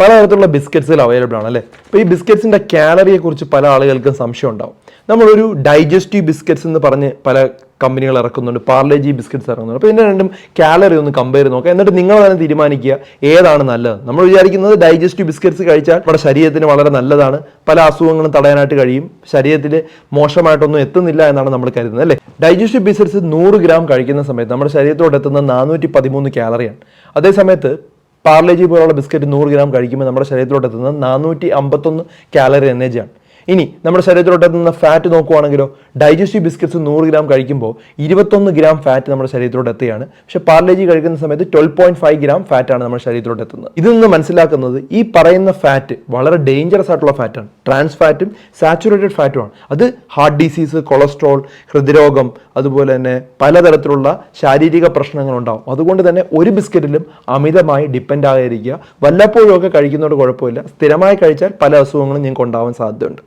പലതരത്തിലുള്ള ബിസ്ക്കറ്റ്സുകൾ അവൈലബിൾ ആണ് അല്ലേ? അപ്പോൾ ഈ ബിസ്ക്കറ്റ്സിന്റെ കാലറിയെ കുറിച്ച് പല ആളുകൾക്കും സംശയം ഉണ്ടാവും. നമ്മളൊരു ഡൈജസ്റ്റീവ് ബിസ്ക്കറ്റ്സ് എന്ന് പറഞ്ഞ് പല കമ്പനികൾ ഇറക്കുന്നുണ്ട്. പാർലേജി ബിസ്ക്കറ്റ്സ് ഇറക്കുന്നുണ്ട്. അപ്പോൾ ഇതിന്റെ രണ്ടും കാലറി ഒന്ന് കമ്പയർ നോക്കുക എന്നിട്ട് നിങ്ങൾ തന്നെ തീരുമാനിക്കുക ഏതാണ് നല്ലത്. നമ്മൾ വിചാരിക്കുന്നത് ഡൈജസ്റ്റീവ് ബിസ്ക്കറ്റ്സ് കഴിച്ചാൽ നമ്മുടെ ശരീരത്തിന് വളരെ നല്ലതാണ്. പല അസുഖങ്ങളും തടയാനായിട്ട് കഴിയും. ശരീരത്തിൽ മോശമായിട്ടൊന്നും എത്തുന്നില്ല എന്നാണ് നമ്മൾ കരുതുന്നത് അല്ലേ? ഡൈജസ്റ്റീവ് ബിസ്ക്കറ്റ്സ് നൂറ് ഗ്രാം കഴിക്കുന്ന സമയത്ത് നമ്മുടെ ശരീരത്തോട് എത്തുന്ന നാനൂറ്റി പതിമൂന്ന് കാലറിയാണ് അതേ സമയത്ത് പാർലേജി പോലുള്ള ബിസ്ക്കറ്റ് നൂറ് ഗ്രാം കഴിക്കുമ്പോൾ നമ്മുടെ ശരീരത്തിലോട്ട് എത്തുന്നത് നാനൂറ്റി അമ്പത്തൊന്ന് കാലറി എനർജിയാണ്. ഇനി നമ്മുടെ ശരീരത്തിലോട്ട് എത്തുന്ന ഫാറ്റ് നോക്കുവാണെങ്കിലോ ഡൈജസ്റ്റീവ് ബിസ്ക്കറ്റ്സ് നൂറ് ഗ്രാം കഴിക്കുമ്പോൾ ഇരുപത്തൊന്ന് ഗ്രാം ഫാറ്റ് നമ്മുടെ ശരീരത്തിലോട്ട് എത്തുകയാണ്. പക്ഷേ പാർലേജി കഴിക്കുന്ന സമയത്ത് ട്വൽവ് പോയിന്റ് ഫൈവ് ഗ്രാം ഫാറ്റാണ് നമ്മുടെ ശരീരത്തിലോട്ട് എത്തുന്നത്. ഇതിൽ നിന്ന് മനസ്സിലാക്കുന്നത് ഈ പറയുന്ന ഫാറ്റ് വളരെ ഡേഞ്ചറസ് ആയിട്ടുള്ള ഫാറ്റാണ് ട്രാൻസ് ഫാറ്റും സാച്ചുറേറ്റഡ് ഫാറ്റുമാണ് അത് ഹാർട്ട് ഡിസീസ് കൊളസ്ട്രോൾ ഹൃദ്രോഗം അതുപോലെ തന്നെ പലതരത്തിലുള്ള ശാരീരിക പ്രശ്നങ്ങൾ ഉണ്ടാവും. അതുകൊണ്ട് തന്നെ ഒരു ബിസ്ക്കറ്റിലും അമിതമായി ഡിപ്പെൻഡ് ആകാതിരിക്കുക. വല്ലപ്പോഴും ഒക്കെ കഴിക്കുന്നതോട് കുഴപ്പമില്ല. സ്ഥിരമായി കഴിച്ചാൽ പല അസുഖങ്ങളും നിങ്ങൾക്ക് ഉണ്ടാവാൻ സാധ്യതയുണ്ട്.